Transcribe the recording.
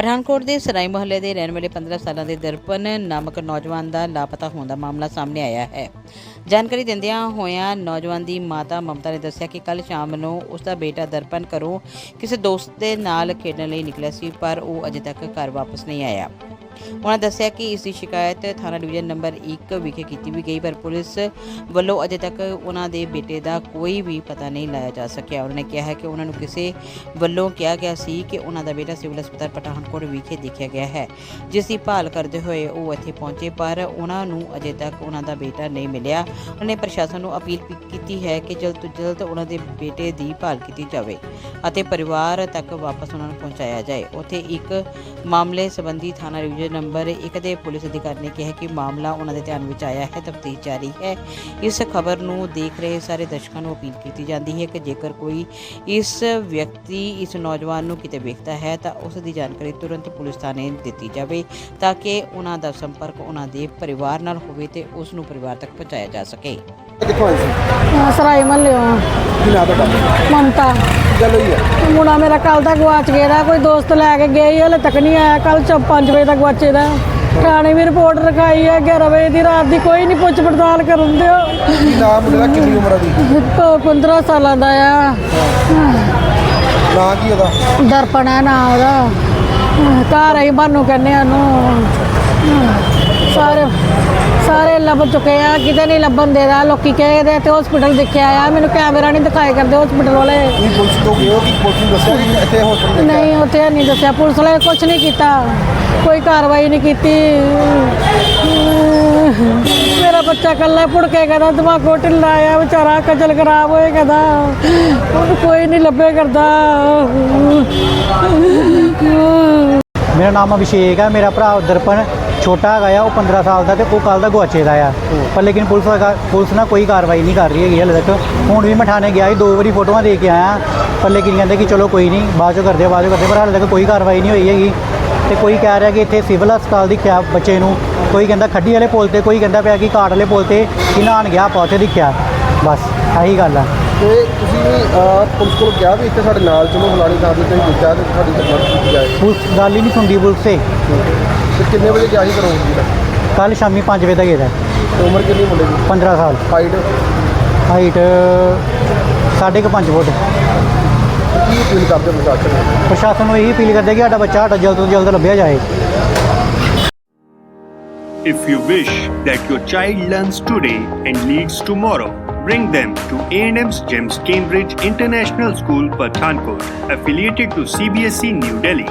ਪਠਾਨਕੋਟ ਦੇ ਸਰਾਈ ਮੁਹੱਲੇ ਦੇ ਰਹਿਣ ਵਾਲੇ 15 ਸਾਲਾਂ ਦੇ ਦਰਪਨ ਨਾਮਕ ਨੌਜਵਾਨ ਦਾ ਲਾਪਤਾ ਹੋਣ ਦਾ ਮਾਮਲਾ ਸਾਹਮਣੇ ਆਇਆ ਹੈ। ਜਾਣਕਾਰੀ ਦਿੰਦਿਆਂ ਹੋਇਆਂ ਨੌਜਵਾਨ ਦੀ ਮਾਤਾ ਮਮਤਾ ਨੇ ਦੱਸਿਆ ਕਿ ਕੱਲ ਸ਼ਾਮ ਨੂੰ ਉਸ ਦਾ ਬੇਟਾ ਦਰਪਨ ਕਰੋ ਕਿਸੇ ਦੋਸਤ ਦੇ ਨਾਲ ਖੇਡਣ ਲਈ ਨਿਕਲਿਆ ਸੀ, ਪਰ ਉਹ ਅਜੇ ਤੱਕ ਘਰ ਵਾਪਸ ਨਹੀਂ ਆਇਆ। ਉਹਨਾਂ ਦੱਸਿਆ ਕਿ ਇਸ ਦੀ ਸ਼ਿਕਾਇਤ ਥਾਣਾ ਡਿਵੀਜ਼ਨ ਨੰਬਰ 1 ਵਿਖੇ ਕੀਤੀ ਵੀ ਗਈ, ਪਰ ਪੁਲਿਸ ਵੱਲੋਂ ਅਜੇ ਤੱਕ ਉਹਨਾਂ ਦੇ ਬੇਟੇ ਦਾ ਕੋਈ ਵੀ ਪਤਾ ਨਹੀਂ ਲਾਇਆ ਜਾ ਸਕਿਆ। ਉਹਨਾਂ ਨੇ ਕਿਹਾ ਹੈ ਕਿ ਉਹਨਾਂ ਨੂੰ ਕਿਸੇ ਵੱਲੋਂ ਕਿਹਾ ਗਿਆ ਸੀ ਕਿ ਉਹਨਾਂ ਦਾ ਬੇਟਾ ਸਿਵਲ ਹਸਪਤਾਲ ਪਠਾਨਕੋਟ ਵਿਖੇ ਦੇਖਿਆ ਗਿਆ ਹੈ, ਜਿਸ ਦੀ ਭਾਲ ਕਰਦੇ ਹੋਏ ਉਹ ਇੱਥੇ ਪਹੁੰਚੇ, ਪਰ ਉਹਨਾਂ ਨੂੰ ਅਜੇ ਤੱਕ ਉਹਨਾਂ ਦਾ ਬੇਟਾ ਨਹੀਂ ਮਿਲਿਆ। ਉਹਨਾਂ ਨੇ ਪ੍ਰਸ਼ਾਸਨ ਨੂੰ ਅਪੀਲ ਕੀਤੀ ਹੈ ਕਿ ਜਲਦ ਤੋਂ ਜਲਦ ਉਹਨਾਂ ਦੇ ਬੇਟੇ ਦੀ ਭਾਲ ਕੀਤੀ ਜਾਵੇ ਅਤੇ ਪਰਿਵਾਰ ਤੱਕ ਵਾਪਸ ਉਹਨਾਂ ਨੂੰ ਪਹੁੰਚਾਇਆ ਜਾਏ। ਉੱਥੇ ਇੱਕ ਮਾਮਲੇ ਸੰਬੰਧੀ ਥਾਣਾ ਡਿਵੀਜ਼ਨ ਨੰਬਰ 1 ਦੇ ਪੁਲਿਸ ਅਧਿਕਾਰੀ ਨੇ ਕਿਹਾ ਕਿ ਮਾਮਲਾ ਉਹਨਾਂ ਦੇ ਧਿਆਨ ਵਿੱਚ ਆਇਆ ਹੈ ਤਫਤੀਸ਼ ਜਾਰੀ ਹੈ। ਇਸ ਖਬਰ ਨੂੰ ਦੇਖ ਰਹੇ ਸਾਰੇ ਦਰਸ਼ਕਾਂ ਨੂੰ ਅਪੀਲ ਕੀਤੀ ਜਾਂਦੀ ਹੈ ਕਿ ਜੇਕਰ ਕੋਈ ਇਸ ਵਿਅਕਤੀ ਇਸ ਨੌਜਵਾਨ ਨੂੰ ਕਿਤੇ ਵੇਖਦਾ ਹੈ ਤਾਂ ਉਸ ਦੀ ਜਾਣਕਾਰੀ ਤੁਰੰਤ ਪੁਲਿਸ ਥਾਣੇ ਦਿੱਤੀ ਜਾਵੇ ਤਾਂ ਕਿ ਉਹਨਾਂ ਦਾ ਸੰਪਰਕ ਉਹਨਾਂ ਦੇ ਪਰਿਵਾਰ ਨਾਲ ਹੋਵੇ ਤੇ ਉਸ ਨੂੰ ਪਰਿਵਾਰ ਤੱਕ ਪਹੁੰਚਾਇਆ ਜਾ ਸਕੇ। ਕਿੱਥੋਂ ਆਏ ਸੀ? ਹਾਂ, ਸਰਾਈ ਮਹੱਲੇ ਆ ਕੀ ਨਾਂ ਤੁਹਾਡਾ? ਮਮਤਾ। ਕੀ ਗੱਲ ਹੋਈ ਹੈ ਮੁੰਡਾ ਮੇਰਾ ਕੱਲ ਦਾ ਗਵਾਚ ਗਿਆ ਦਾ ਕੋਈ ਦੋਸਤ ਲੈ ਕੇ ਗਏ ਹਲੇ ਤੱਕ ਨਹੀਂ ਆਇਆ। ਕੱਲ 5 ਵਜੇ ਤੱਕ ਗਵਾਚੇ ਦਾ। ਥਾਣੇ ਵੀ ਰਿਪੋਰਟ ਰਖਾਈ ਹੈ 11 ਵਜੇ ਦੀ ਰਾਤ ਦੀ ਕੋਈ ਨਹੀਂ ਪੁੱਛ ਪੜਤਾਲ ਕਰਨ ਦਿਓ। ਕੀ ਨਾਮ ਮੁੰਡੇ ਦਾ ਕਿੰਨੀ ਉਮਰ ਆ ਦੀ 15 ਸਾਲਾਂ ਦਾ ਆ। ਨਾਂ ਕੀ ਉਹਦਾ? ਦਰਪਣ ਹੈ ਨਾ ਉਹਦਾ। ਘਰ ਅਸੀਂ ਬਾਨੂੰ ਕਹਿੰਦੇ ਆ ਨੂੰ ਲੱਭ ਚੁੱਕੇ ਆ ਕਿਤੇ ਨਹੀਂ ਲੱਭਣ ਦੇਦਾ ਲੋਕੀ ਕਹਿੰਦੇ ਤੇ ਹਸਪੀਟਲ ਦੇਖਿਆ ਆ ਮੈਨੂੰ ਕੈਮਰਾ ਨਹੀਂ ਦਿਖਾਏ ਕਰਦੇ ਹਸਪੀਟਲ ਵਾਲੇ। ਤੁਸੀਂ ਪੁਲਿਸ ਤੋਂ ਗਏ ਹੋ ਕਿ ਪੁਲਿਸ ਨੂੰ ਦੱਸਿਆ ਕਿ ਇੱਥੇ ਹਸਪਤਾਲ ਦੇਖਿਆ? ਨਹੀਂ ਉੱਥੇ ਨਹੀਂ ਦੱਸਿਆ ਪੁਲਿਸ ਵਾਲੇ ਕੁਝ ਨਹੀਂ ਕੀਤਾ ਕੋਈ ਕਾਰਵਾਈ ਨਹੀਂ ਕੀਤੀ। ਮੇਰਾ ਬੱਚਾ ਕੱਲਾ ਪੁੜਕੇ ਕਹਿੰਦਾ ਦਿਮਾਗੋਂ ਢਿੱਲਾ ਆ ਵਿਚਾਰਾ ਕਜਲ ਖਰਾਬ ਹੋਏ ਕਹਿੰਦਾ ਕੋਈ ਨਹੀਂ ਲੱਭੇ ਕਰਦਾ। ਮੇਰਾ ਨਾਮ ਅਭਿਸ਼ੇਕ ਹੈ ਮੇਰਾ ਭਰਾ ਦਰਪਨ। ਛੋਟਾ ਹੈਗਾ ਆ ਉਹ 15 ਸਾਲ ਦਾ ਤੇ ਉਹ ਕੱਲ ਦਾ ਗੁਆਚੇ ਦਾ ਆ। ਪਰ ਲੇਕਿਨ ਪੁਲਿਸ ਵਾਲਾ- ਪੁਲਿਸ ਨਾਲ ਕੋਈ ਕਾਰਵਾਈ ਨਹੀਂ ਕਰ ਰਹੀ ਹੈਗੀ ਹਲੇ ਤੱਕ। ਹੁਣ ਵੀ ਮੈਂ ਥਾਣੇ ਗਿਆ ਸੀ ਦੋ ਵਾਰੀ ਫੋਟੋਆਂ ਦੇ ਕੇ ਆਇਆ। ਪਰ ਲੇਕਿਨ ਕਹਿੰਦੇ ਕਿ ਚਲੋ ਕੋਈ ਨਹੀਂ ਬਾਅਦ ਚੋਂ ਕਰਦੇ ਆ, ਬਾਅਦ ਚੋਂ ਕਰਦੇ ਪਰ ਹਾਲੇ ਤੱਕ ਕੋਈ ਕਾਰਵਾਈ ਨਹੀਂ ਹੋਈ ਹੈਗੀ। ਤੇ ਕੋਈ ਕਹਿ ਰਿਹਾ ਕਿ ਇੱਥੇ ਸਿਵਲ ਹਸਪਤਾਲ ਦਿਖਿਆ ਬੱਚੇ ਨੂੰ। ਕੋਈ ਕਹਿੰਦਾ ਖੱਡੀ ਵਾਲੇ ਪੁਲ ਤੇ ਕੋਈ ਕਹਿੰਦਾ ਪਿਆ ਕਿ ਕਾਟ ਵਾਲੇ ਪੁਲ ਤੇ ਕਿ ਨਹਾਉਣ ਗਿਆ ਆਪਾਂ ਉੱਥੇ ਦਿਖਿਆ। ਬਸ ਇਹੀ ਗੱਲ ਆ। ਤੇ ਤੁਸੀਂ ਪੁਲਿਸ ਕੋਲ ਕਿਹਾ ਵੀ ਇੱਥੇ ਸਾਡੇ ਨਾਲ ਚਲੋ ਫਲਾਣੀ ਥਾਂ ਤੇ ਤੁਸੀਂ ਤੇ ਸਾਡੀ ਸਰਕਾਰ ਕੀਤੀ ਜਾਏ। ਪੁਲਿਸ ਗੱਲ ਹੀ ਨਹੀਂ ਸੁਣਦੀ ਪੁਲਿਸ ਤੇ। ਤੇ ਕਿੰਨੇ ਵਜੇ ਗਿਆ ਸੀ ਘਰੋਂ ਜੀ ਦਾ ਕੱਲ ਸ਼ਾਮੀ 5 ਵਜੇ ਤੱਕ ਇਹਦਾ ਤੇ ਉਮਰ ਕਿੰਨੀ ਮੁੰਡੇ ਦੀ 15 ਸਾਲ ਹਾਈਟ ਹਾਈਟ ਸਾਢੇ ਕੁ ਪੰਜ ਫੁੱਟ ਕੀ ਅਪੀਲ ਕਰਦੇ ਪ੍ਰਸ਼ਾਸਨ ਨੂੰ ਪ੍ਰਸ਼ਾਸਨ ਨੂੰ ਇਹੀ ਅਪੀਲ ਕਰਦੇ ਕਿ ਸਾਡਾ ਬੱਚਾ ਸਾਡਾ ਜਲਦ ਤੋਂ ਜਲਦ ਲੱਭਿਆ ਜਾਏ If you wish that your child learns today and leads tomorrow, bring them to A&M's GEMS Cambridge International School, Pathankot, affiliated to CBSE New Delhi.